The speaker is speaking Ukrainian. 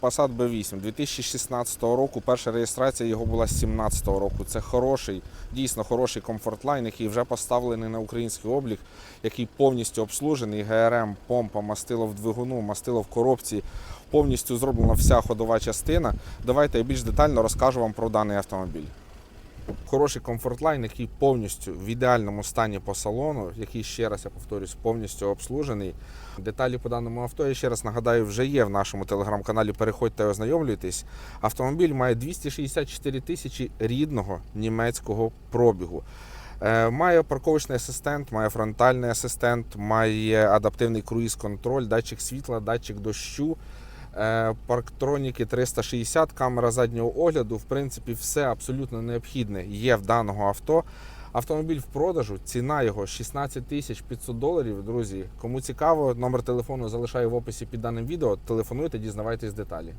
Passat B8 2016 року. Перша реєстрація його була з 2017 року. Це хороший, дійсно хороший комфортлайн, який вже поставлений на український облік, який повністю обслужений. ГРМ, помпа, мастило в двигуну, мастило в коробці. Повністю зроблена вся ходова частина. Давайте я більш детально розкажу вам про даний автомобіль. Хороший комфортлайн, який повністю в ідеальному стані по салону, який ще раз я повторюсь, повністю обслужений. Деталі по даному авто, я ще раз нагадаю, вже є в нашому телеграм-каналі. Переходьте і ознайомлюйтесь. Автомобіль має 264 тисячі рідного німецького пробігу. Е, Має парковочний асистент, має фронтальний асистент, має адаптивний круїз-контроль, датчик світла, датчик дощу. Е, Парктроніки 360, камера заднього огляду. В принципі, все абсолютно необхідне є в даного авто. Автомобіль в продажу, ціна його 16 тисяч 500 доларів. Друзі, кому цікаво, номер телефону залишаю в описі під даним відео. Телефонуйте, дізнавайтесь деталі.